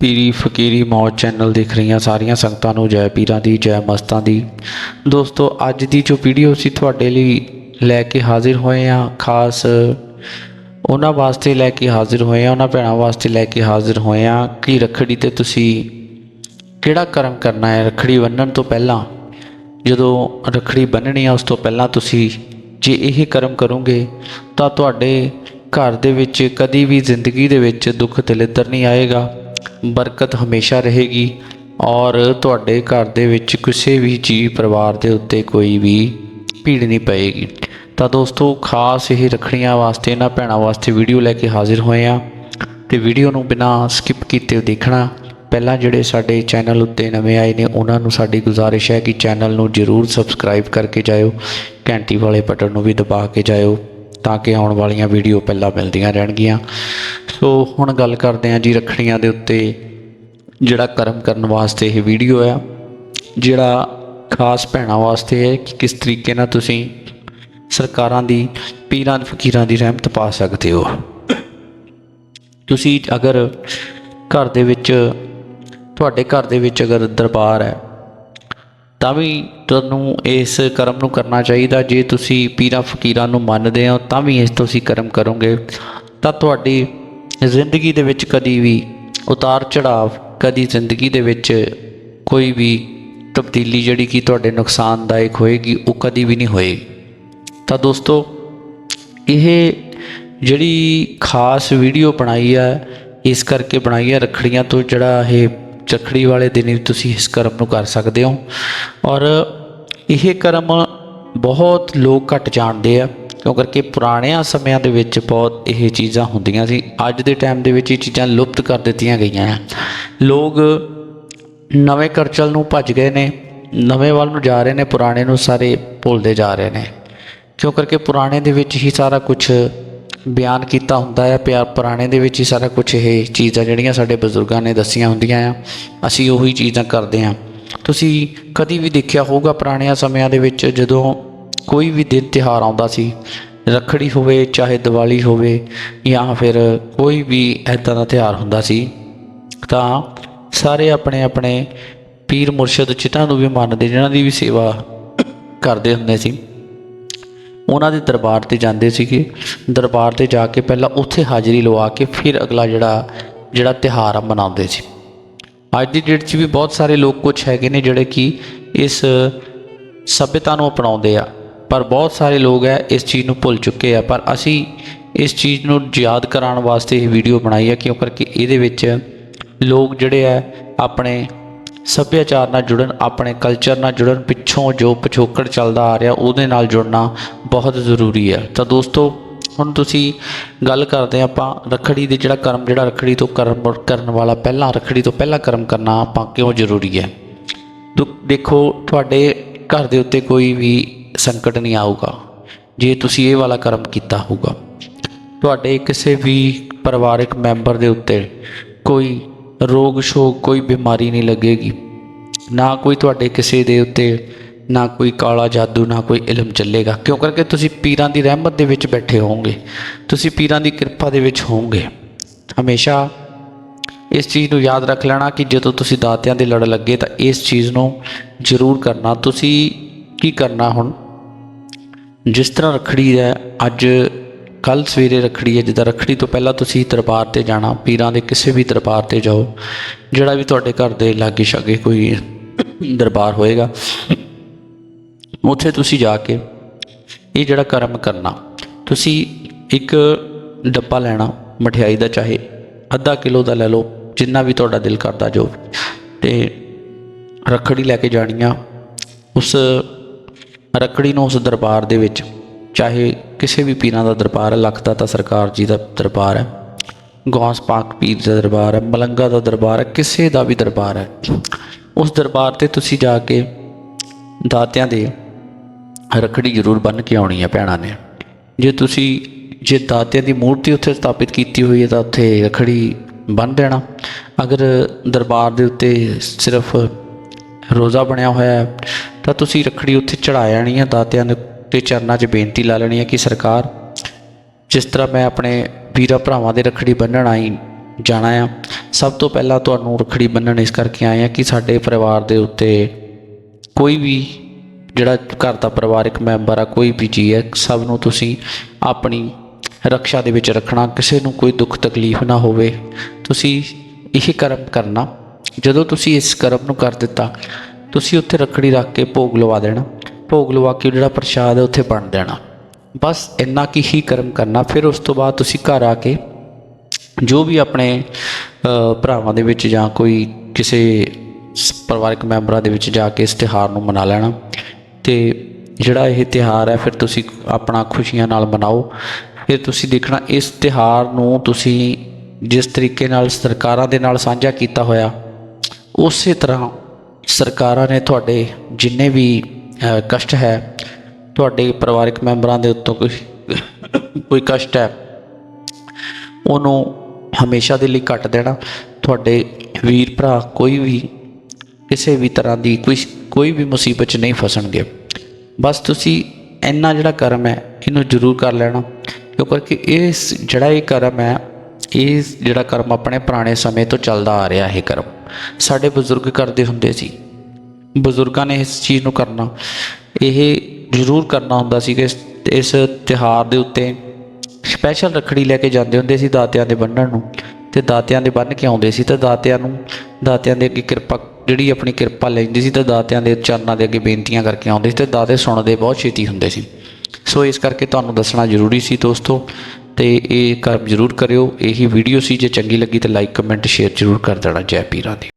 ਪੀਰੀ ਫਕੀਰੀ ਮੌਜ ਚੈਨਲ ਦੇਖ ਰਹੀਆਂ ਸਾਰੀਆਂ ਸੰਗਤਾਂ ਨੂੰ, ਜੈ ਪੀਰਾਂ ਦੀ, ਜੈ ਮਸਤਾਂ ਦੀ। ਦੋਸਤੋ, ਅੱਜ ਦੀ ਜੋ ਵੀਡੀਓ ਸੀ ਤੁਹਾਡੇ ਲਈ ਲੈ ਕੇ ਹਾਜ਼ਰ ਹੋਏ ਆ ਖਾਸ ਉਹਨਾਂ ਵਾਸਤੇ ਲੈ ਕੇ ਹਾਜ਼ਰ ਹੋਏ ਆ ਉਹਨਾਂ ਭੈਣਾਂ ਵਾਸਤੇ ਲੈ ਕੇ ਹਾਜ਼ਰ ਹੋਏ ਆ ਕਿ ਰੱਖੜੀ ਤੇ ਤੁਸੀਂ ਕਿਹੜਾ ਕਰਮ ਕਰਨਾ ਹੈ? ਰੱਖੜੀ ਬੰਨਣ ਤੋਂ ਪਹਿਲਾਂ, ਜਦੋਂ ਰੱਖੜੀ ਬੰਨਣੀ ਆ ਉਸ ਤੋਂ ਪਹਿਲਾਂ ਤੁਸੀਂ ਜੇ ਇਹ ਕਰਮ ਕਰੋਗੇ, ਤਾਂ ਤੁਹਾਡੇ ਘਰ ਦੇ ਵਿੱਚ ਕਦੀ ਵੀ ਜ਼ਿੰਦਗੀ ਦੇ ਵਿੱਚ ਦੁੱਖ ਦਲਿੱਦਰ ਨਹੀਂ ਆਏਗਾ। ਬਰਕਤ ਹਮੇਸ਼ਾ ਰਹੇਗੀ ਔਰ ਤੁਹਾਡੇ ਘਰ ਦੇ ਵਿੱਚ ਕਿਸੇ ਵੀ ਜੀਵ ਪਰਿਵਾਰ ਦੇ ਉੱਤੇ ਕੋਈ ਵੀ ਭੀੜ ਨਹੀਂ ਪਏਗੀ। ਤਾਂ ਦੋਸਤੋ, ਖਾਸ ਇਹ ਰੱਖੜੀਆਂ ਵਾਸਤੇ, ਇਹਨਾਂ ਭੈਣਾਂ ਵਾਸਤੇ ਵੀਡੀਓ ਲੈ ਕੇ ਹਾਜ਼ਰ ਹੋਏ ਆ ਤੇ ਵੀਡੀਓ ਨੂੰ ਬਿਨਾਂ ਸਕਿਪ ਕੀਤੇ ਦੇਖਣਾ, ਪਹਿਲਾਂ ਜਿਹੜੇ ਸਾਡੇ ਚੈਨਲ ਉੱਤੇ ਨਵੇਂ ਆਏ ਨੇ, ਉਹਨਾਂ ਨੂੰ ਸਾਡੀ ਗੁਜ਼ਾਰਿਸ਼ ਹੈ ਕਿ ਚੈਨਲ ਨੂੰ ਜਰੂਰ ਸਬਸਕ੍ਰਾਈਬ ਕਰਕੇ ਜਾਇਓ, ਘੰਟੀ ਵਾਲੇ ਬਟਨ ਨੂੰ ਵੀ ਦਬਾ ਕੇ ਜਾਇਓ, ਤਾਂ ਕਿ ਆਉਣ ਵਾਲੀਆਂ ਵੀਡੀਓ ਪਹਿਲਾਂ ਮਿਲਦੀਆਂ ਰਹਿਣਗੀਆਂ। ਸੋ ਹੁਣ ਗੱਲ ਕਰਦੇ ਹਾਂ ਜੀ ਰੱਖੜੀਆਂ ਦੇ ਉੱਤੇ, ਜਿਹੜਾ ਕਰਮ ਕਰਨ ਵਾਸਤੇ ਇਹ ਵੀਡੀਓ ਆ, ਜਿਹੜਾ ਖਾਸ ਭੈਣਾਂ ਵਾਸਤੇ ਹੈ ਕਿ ਕਿਸ ਤਰੀਕੇ ਨਾਲ ਤੁਸੀਂ ਸਰਕਾਰਾਂ ਦੀ, ਪੀਰਾਂ ਫਕੀਰਾਂ ਦੀ ਰਹਿਮਤ ਪਾ ਸਕਦੇ ਹੋ। ਤੁਸੀਂ ਅਗਰ ਘਰ ਦੇ ਵਿੱਚ, ਤੁਹਾਡੇ ਘਰ ਦੇ ਵਿੱਚ ਅਗਰ ਦਰਬਾਰ ਹੈ, ਤਾਂ ਵੀ ਤੁਹਾਨੂੰ ਇਸ ਕਰਮ ਨੂੰ ਕਰਨਾ ਚਾਹੀਦਾ। ਜੇ ਤੁਸੀਂ ਪੀਰਾਂ ਫਕੀਰਾਂ ਨੂੰ ਮੰਨਦੇ ਹੋ, ਤਾਂ ਵੀ ਇਸ ਤੋਂ ਤੁਸੀਂ ਕਰਮ ਕਰੋਗੇ। ਤਾਂ ਤੁਹਾਡੀ ਜ਼ਿੰਦਗੀ ਦੇ ਵਿੱਚ ਕਦੀ ਵੀ ਉਤਾਰ ਚੜਾਵ, ਕਦੀ ਜ਼ਿੰਦਗੀ ਦੇ ਵਿੱਚ ਕੋਈ ਵੀ ਤਬਦੀਲੀ ਜਿਹੜੀ ਕਿ ਤੁਹਾਡੇ ਨੁਕਸਾਨਦਾਇਕ ਹੋਏਗੀ, ਉਹ ਕਦੀ ਵੀ ਨਹੀਂ ਹੋਏਗੀ। ਤਾਂ ਦੋਸਤੋ, ਇਹ ਜਿਹੜੀ ਖਾਸ ਵੀਡੀਓ ਬਣਾਈ ਆ, ਇਸ ਕਰਕੇ ਬਣਾਈ ਆ ਰੱਖੜੀਆਂ ਤੋਂ ਜਿਹੜਾ ਇਹ ਚੱਖੜੀ ਵਾਲੇ ਦਿਨ ਵੀ ਤੁਸੀਂ ਇਸ ਕਰਮ ਨੂੰ ਕਰ ਸਕਦੇ ਹੋ। ਔਰ ਇਹ ਕਰਮ ਬਹੁਤ ਲੋਕ ਘੱਟ ਜਾਣਦੇ ਆ। ਕਿਉਂ ਕਰਕੇ ਪੁਰਾਣਿਆਂ ਸਮਿਆਂ ਦੇ ਵਿੱਚ ਬਹੁਤ ਇਹ ਚੀਜ਼ਾਂ ਹੁੰਦੀਆਂ ਸੀ। ਅੱਜ ਦੇ ਟਾਈਮ ਦੇ ਵਿੱਚ ਇਹ ਚੀਜ਼ਾਂ ਲੁਪਤ ਕਰ ਦਿੱਤੀਆਂ ਗਈਆਂ ਆ। ਲੋਕ ਨਵੇਂ ਕਰਚਲ ਨੂੰ ਭੱਜ ਗਏ ਨੇ, ਨਵੇਂ ਵੱਲ ਨੂੰ ਜਾ ਰਹੇ ਨੇ, ਪੁਰਾਣੇ ਨੂੰ ਸਾਰੇ ਭੁੱਲਦੇ ਜਾ ਰਹੇ ਨੇ। ਕਿਉਂ ਕਰਕੇ ਪੁਰਾਣੇ ਦੇ ਵਿੱਚ ਹੀ ਸਾਰਾ ਕੁਝ ਬਿਆਨ ਕੀਤਾ ਹੁੰਦਾ ਹੈ ਪਿਆਰ ਪੁਰਾਣੇ ਦੇ ਵਿੱਚ ਹੀ ਸਾਰਾ ਕੁਝ ਇਹ ਚੀਜ਼ਾਂ ਜਿਹੜੀਆਂ ਸਾਡੇ ਬਜ਼ੁਰਗਾਂ ਨੇ ਦੱਸੀਆਂ ਹੁੰਦੀਆਂ ਆ, ਅਸੀਂ ਉਹੀ ਚੀਜ਼ਾਂ ਕਰਦੇ ਆ। ਤੁਸੀਂ ਕਦੀ ਵੀ ਦੇਖਿਆ ਹੋਊਗਾ ਪੁਰਾਣਿਆਂ ਸਮਿਆਂ ਦੇ ਵਿੱਚ ਜਦੋਂ ਕੋਈ ਵੀ ਦਿਨ ਤਿਹਾਰ ਆਉਂਦਾ ਸੀ, ਰੱਖੜੀ ਹੋਵੇ, ਚਾਹੇ ਦੀਵਾਲੀ ਹੋਵੇ ਜਾਂ ਫਿਰ ਕੋਈ ਵੀ ਐਦਾਂ ਦਾ ਤਿਹਾਰ ਹੁੰਦਾ ਸੀ, ਤਾਂ ਸਾਰੇ ਆਪਣੇ ਆਪਣੇ ਪੀਰ ਮੁਰਸ਼ਦ ਚਿੱਟਾਂ ਨੂੰ ਵੀ ਮੰਨਦੇ, ਜਿਨ੍ਹਾਂ ਦੀ ਵੀ ਸੇਵਾ ਕਰਦੇ ਹੁੰਦੇ ਸੀ, ਉਹਨਾਂ ਦੇ ਦਰਬਾਰ ਤੇ ਜਾਂਦੇ ਸੀਗੇ। ਦਰਬਾਰ ਤੇ ਜਾ ਕੇ ਪਹਿਲਾਂ ਉੱਥੇ ਹਾਜ਼ਰੀ ਲਵਾ ਕੇ ਫਿਰ ਅਗਲਾ ਜਿਹੜਾ ਜਿਹੜਾ ਤਿਹਾਰ ਆ ਮਨਾਉਂਦੇ ਸੀ। ਅੱਜ ਦੀ ਡੇਟ 'ਚ ਵੀ ਬਹੁਤ ਸਾਰੇ ਲੋਕ ਕੁਝ ਹੈਗੇ ਨੇ ਜਿਹੜੇ ਕਿ ਇਸ ਸਭਿਅਤਾ ਨੂੰ ਅਪਣਾਉਂਦੇ ਆ। ਪਰ ਬਹੁਤ ਸਾਰੇ ਲੋਕ ਹੈ, ਇਸ ਚੀਜ਼ ਨੂੰ ਭੁੱਲ ਚੁੱਕੇ ਆ। ਪਰ ਅਸੀਂ ਇਸ ਚੀਜ਼ ਨੂੰ ਯਾਦ ਕਰਾਉਣ ਵਾਸਤੇ ਇਹ ਵੀਡੀਓ ਬਣਾਈ ਹੈ ਕਿਉਂ? ਕਰਕੇ ਇਹਦੇ ਵਿੱਚ ਲੋਕ ਜਿਹੜੇ ਆ, ਆਪਣੇ ਸੱਭਿਆਚਾਰ ਨਾਲ ਜੁੜਨ, ਆਪਣੇ ਕਲਚਰ ਨਾਲ ਜੁੜਨ ਪਿੱਛੋਂ ਜੋ ਪਿਛੋਕੜ ਚੱਲਦਾ ਆ ਰਿਹਾ, ਉਹਦੇ ਨਾਲ ਜੁੜਨਾ ਬਹੁਤ ਜ਼ਰੂਰੀ ਹੈ ਤਾਂ ਦੋਸਤੋ, ਹੁਣ ਤੁਸੀਂ ਗੱਲ ਕਰਦੇ ਹਾਂ ਆਪਾਂ ਰੱਖੜੀ ਦੇ ਜਿਹੜਾ ਕਰਮ, ਜਿਹੜਾ ਰੱਖੜੀ ਤੋਂ ਕਰਮ ਕਰਨ ਵਾਲਾ, ਪਹਿਲਾਂ ਰੱਖੜੀ ਤੋਂ ਪਹਿਲਾਂ ਕਰਮ ਕਰਨਾ ਆਪਾਂ ਕਿਉਂ ਜ਼ਰੂਰੀ ਹੈ? ਦੁ- ਦੇਖੋ, ਤੁਹਾਡੇ ਘਰ ਦੇ ਉੱਤੇ ਕੋਈ ਵੀ ਸੰਕਟ ਨਹੀਂ ਆਊਗਾ, ਜੇ ਤੁਸੀਂ ਇਹ ਵਾਲਾ ਕਰਮ ਕੀਤਾ ਹੋਊਗਾ। ਤੁਹਾਡੇ ਕਿਸੇ ਵੀ ਪਰਿਵਾਰਕ ਮੈਂਬਰ ਦੇ ਉੱਤੇ ਕੋਈ ਰੋਗ ਸ਼ੋਗ, ਕੋਈ ਬਿਮਾਰੀ ਨਹੀਂ ਲੱਗੇਗੀ। ਨਾ ਕੋਈ ਤੁਹਾਡੇ ਕਿਸੇ ਦੇ ਉੱਤੇ, ਨਾ ਕੋਈ ਕਾਲਾ ਜਾਦੂ, ਨਾ ਕੋਈ ਇਲਮ ਚੱਲੇਗਾ। ਕਿਉਂ ਕਰਕੇ? ਤੁਸੀਂ ਪੀਰਾਂ ਦੀ ਰਹਿਮਤ ਦੇ ਵਿੱਚ ਬੈਠੇ ਹੋਵੋਗੇ। ਤੁਸੀਂ ਪੀਰਾਂ ਦੀ ਕਿਰਪਾ ਦੇ ਵਿੱਚ ਹੋਵੋਗੇ। ਹਮੇਸ਼ਾ ਇਸ ਚੀਜ਼ ਨੂੰ ਯਾਦ ਰੱਖ ਲੈਣਾ ਕਿ ਜਦੋਂ ਤੁਸੀਂ ਦਾਤਿਆਂ ਦੇ ਲੜ ਲੱਗੇ ਤਾਂ ਇਸ ਚੀਜ਼ ਨੂੰ ਜ਼ਰੂਰ ਕਰਨਾ। ਤੁਸੀਂ ਕੀ ਕਰਨਾ ਹੁਣ? ਜਿਸ ਤਰ੍ਹਾਂ ਰੱਖੜੀ ਹੈ, ਅੱਜ ਕੱਲ ਸਵੇਰੇ ਰੱਖੜੀ ਹੈ, ਜਿੱਦਾਂ ਰੱਖੜੀ ਤੋਂ ਪਹਿਲਾਂ ਤੁਸੀਂ ਦਰਬਾਰ ਤੇ ਜਾਣਾ, ਪੀਰਾਂ ਦੇ ਕਿਸੇ ਵੀ ਦਰਬਾਰ ਤੇ ਜਾਓ, ਜਿਹੜਾ ਵੀ ਤੁਹਾਡੇ ਘਰ ਦੇ ਲਾਗੇ ਛਾਗੇ ਕੋਈ ਦਰਬਾਰ ਹੋਏਗਾ, ਉੱਥੇ ਤੁਸੀਂ ਜਾ ਕੇ ਇਹ ਜਿਹੜਾ ਕਰਮ ਕਰਨਾ, ਤੁਸੀਂ ਇੱਕ ਡੱਬਾ ਲੈਣਾ, ਮਠਿਆਈ ਦਾ ਚਾਹੇ, ਅੱਧਾ ਕਿਲੋ ਦਾ ਲੈ ਲਓ, ਜਿੰਨਾ ਵੀ ਤੁਹਾਡਾ ਦਿਲ ਕਰਦਾ ਜੋ ਤੇ ਰੱਖੜੀ ਲੈ ਕੇ ਜਾਣੀ ਆ, ਉਸ ਰੱਖੜੀ ਨੂੰ ਉਸ ਦਰਬਾਰ ਦੇ ਵਿੱਚ, ਚਾਹੇ ਕਿਸੇ ਵੀ ਪੀਰਾਂ ਦਾ ਦਰਬਾਰ ਹੈ ਲੱਖ ਤਾਂ ਸਰਕਾਰ ਜੀ ਦਾ ਦਰਬਾਰ ਹੈ, ਗੌਸ ਪਾਕ ਪੀਰ ਦਾ ਦਰਬਾਰ ਹੈ, ਮਲੰਗਾ ਦਾ ਦਰਬਾਰ ਹੈ, ਕਿਸੇ ਦਾ ਵੀ ਦਰਬਾਰ ਹੈ। ਉਸ ਦਰਬਾਰ ਤੇ ਤੁਸੀਂ ਜਾ ਕੇ ਦਾਤਿਆਂ ਦੇ ਰੱਖੜੀ ਜ਼ਰੂਰ ਬੰਨ ਕੇ ਆਉਣੀ ਹੈ ਭੈਣਾਂ ਨੇ। ਜੇ ਤੁਸੀਂ, ਜੇ ਦਾਤਿਆਂ ਦੀ ਮੂਰਤੀ ਉੱਥੇ ਸਥਾਪਿਤ ਕੀਤੀ ਹੋਈ ਹੈ, ਤਾਂ ਉੱਥੇ ਰੱਖੜੀ ਬੰਨ ਦੇਣਾ। ਅਗਰ ਦਰਬਾਰ ਦੇ ਉੱਤੇ ਸਿਰਫ ਰੋਜ਼ਾ ਬਣਿਆ ਹੋਇਆ ਹੈ ਤਾਂ ਤੁਸੀਂ ਰੱਖੜੀ ਉੱਥੇ ਚੜਾ ਜਾਣੀ ਹੈ, ਦਾਤਿਆਂ ਦੇ ਤੇ ਚਰਨਾਂ 'ਚ ਬੇਨਤੀ ਲਾ ਲੈਣੀ ਹੈ ਕਿ ਸਰਕਾਰ, ਜਿਸ ਤਰ੍ਹਾਂ ਮੈਂ ਆਪਣੇ ਵੀਰਾਂ ਭਰਾਵਾਂ ਦੇ ਰੱਖੜੀ ਬੰਨ੍ਹਣ ਆਈ ਜਾਣਾ ਆ, ਸਭ ਤੋਂ ਪਹਿਲਾਂ ਤੁਹਾਨੂੰ ਰੱਖੜੀ ਬੰਨਣ ਇਸ ਕਰਕੇ ਆਏ ਆ ਕਿ ਸਾਡੇ ਪਰਿਵਾਰ ਦੇ ਉੱਤੇ ਕੋਈ ਵੀ ਜਿਹੜਾ ਘਰ ਦਾ ਪਰਿਵਾਰਕ ਮੈਂਬਰ ਆ, ਕੋਈ ਵੀ ਜੀ ਹੈ, ਸਭ ਨੂੰ ਤੁਸੀਂ ਆਪਣੀ ਰੱਖਿਆ ਦੇ ਵਿੱਚ ਰੱਖਣਾ, ਕਿਸੇ ਨੂੰ ਕੋਈ ਦੁੱਖ ਤਕਲੀਫ ਨਾ ਹੋਵੇ। ਤੁਸੀਂ ਇਹ ਕਰਮ ਕਰਨਾ। ਜਦੋਂ ਤੁਸੀਂ ਇਸ ਕਰਮ ਨੂੰ ਕਰ ਦਿੱਤਾ ਤੁਸੀਂ ਉੱਥੇ ਰੱਖੜੀ ਰੱਖ ਕੇ ਭੋਗ ਲਵਾ ਦੇਣਾ। ਭੋਗ ਲਵਾ ਕੇ ਜਿਹੜਾ ਪ੍ਰਸ਼ਾਦ ਹੈ ਉੱਥੇ ਵੰਡ ਦੇਣਾ। ਬਸ ਇੰਨਾ ਕੀ ਹੀ ਕਰਮ ਕਰਨਾ। ਫਿਰ ਉਸ ਤੋਂ ਬਾਅਦ ਤੁਸੀਂ ਘਰ ਆ ਕੇ ਜੋ ਵੀ ਆਪਣੇ ਭਰਾਵਾਂ ਦੇ ਵਿੱਚ ਜਾਂ ਕੋਈ ਕਿਸੇ ਪਰਿਵਾਰਕ ਮੈਂਬਰਾਂ ਦੇ ਵਿੱਚ ਜਾ ਕੇ ਇਸ ਤਿਉਹਾਰ ਨੂੰ ਮਨਾ ਲੈਣਾ। ਤੇ ਜਿਹੜਾ ਇਹ ਤਿਉਹਾਰ ਹੈ, ਫਿਰ ਤੁਸੀਂ ਆਪਣਾ ਖੁਸ਼ੀਆਂ ਨਾਲ ਮਨਾਓ। ਫਿਰ ਤੁਸੀਂ ਦੇਖਣਾ, ਇਸ ਤਿਉਹਾਰ ਨੂੰ ਤੁਸੀਂ ਜਿਸ ਤਰੀਕੇ ਨਾਲ ਸਰਕਾਰਾਂ ਦੇ ਨਾਲ ਸਾਂਝਾ ਕੀਤਾ ਹੋਇਆ, ਉਸੇ ਤਰ੍ਹਾਂ ਸਰਕਾਰਾਂ ਨੇ ਤੁਹਾਡੇ ਜਿੰਨੇ ਵੀ ਕਸ਼ਟ ਹੈ, ਤੁਹਾਡੇ ਪਰਿਵਾਰਕ ਮੈਂਬਰਾਂ ਦੇ ਉੱਤੋਂ ਕੋਈ ਕੋਈ ਕਸ਼ਟ ਹੈ, ਉਹਨੂੰ ਹਮੇਸ਼ਾ ਦੇ ਲਈ ਕੱਟ ਦੇਣਾ। ਤੁਹਾਡੇ ਵੀਰ ਭਰਾ ਕੋਈ ਵੀ, ਕਿਸੇ ਵੀ ਤਰ੍ਹਾਂ ਦੀ ਕੋਈ ਕੋਈ ਵੀ ਮੁਸੀਬਤ 'ਚ ਨਹੀਂ ਫਸਣਗੇ। ਬਸ ਤੁਸੀਂ ਇੰਨਾ ਜਿਹੜਾ ਕਰਮ ਹੈ, ਇਹਨੂੰ ਜ਼ਰੂਰ ਕਰ ਲੈਣਾ। ਕਿਉਂ ਕਰਕੇ ਇਸ, ਜਿਹੜਾ ਇਹ ਕਰਮ ਹੈ ਇਹ ਜਿਹੜਾ ਕਰਮ ਆਪਣੇ ਪੁਰਾਣੇ ਸਮੇਂ ਤੋਂ ਚੱਲਦਾ ਆ ਰਿਹਾ ਇਹ ਕਰਮ। ਸਾਡੇ ਬਜ਼ੁਰਗ ਕਰਦੇ ਹੁੰਦੇ ਸੀ। ਬਜ਼ੁਰਗਾਂ ਨੇ ਇਸ ਚੀਜ਼ ਨੂੰ ਕਰਨਾ, ਇਹ ਜ਼ਰੂਰ ਕਰਨਾ ਹੁੰਦਾ ਸੀ ਕਿ ਇਸ ਇਸ ਤਿਉਹਾਰ ਦੇ ਉੱਤੇ ਸਪੈਸ਼ਲ ਰੱਖੜੀ ਲੈ ਕੇ ਜਾਂਦੇ ਹੁੰਦੇ ਸੀ ਦਾਤਿਆਂ ਦੇ ਬੰਨਣ ਨੂੰ। ਤੇ ਦਾਤਿਆਂ ਦੇ ਬੰਨ ਕੇ ਆਉਂਦੇ ਸੀ? ਤੇ ਦਾਤਿਆਂ ਨੂੰ, ਦਾਤਿਆਂ ਦੇ ਅੱਗੇ ਕਿਰਪਾ, ਜਿਹੜੀ ਆਪਣੀ ਕਿਰਪਾ ਲੈਂਦੀ ਸੀ ਤਾਂ ਦਾਤਿਆਂ ਦੇ ਚਰਨਾਂ ਦੇ ਅੱਗੇ ਬੇਨਤੀਆਂ ਕਰਕੇ ਆਉਂਦੇ ਸੀ ਤੇ ਦਾਤੇ ਸੁਣਦੇ ਬਹੁਤ ਛੇਤੀ ਹੁੰਦੇ ਸੀ। ਸੋ ਇਸ ਕਰਕੇ ਤੁਹਾਨੂੰ ਦੱਸਣਾ ਜ਼ਰੂਰੀ ਸੀ ਦੋਸਤੋ ਤੇ ਇਹ ਕੰਮ ਜ਼ਰੂਰ ਕਰਿਓ। ਇਹੀ ਵੀਡੀਓ ਸੀ ਜੇ ਚੰਗੀ ਲੱਗੀ ਤਾਂ ਲਾਈਕ ਕਮੈਂਟ ਸ਼ੇਅਰ ਜ਼ਰੂਰ ਕਰ ਦੇਣਾ। ਜੈ ਪੀਰਾਂ ਦੀ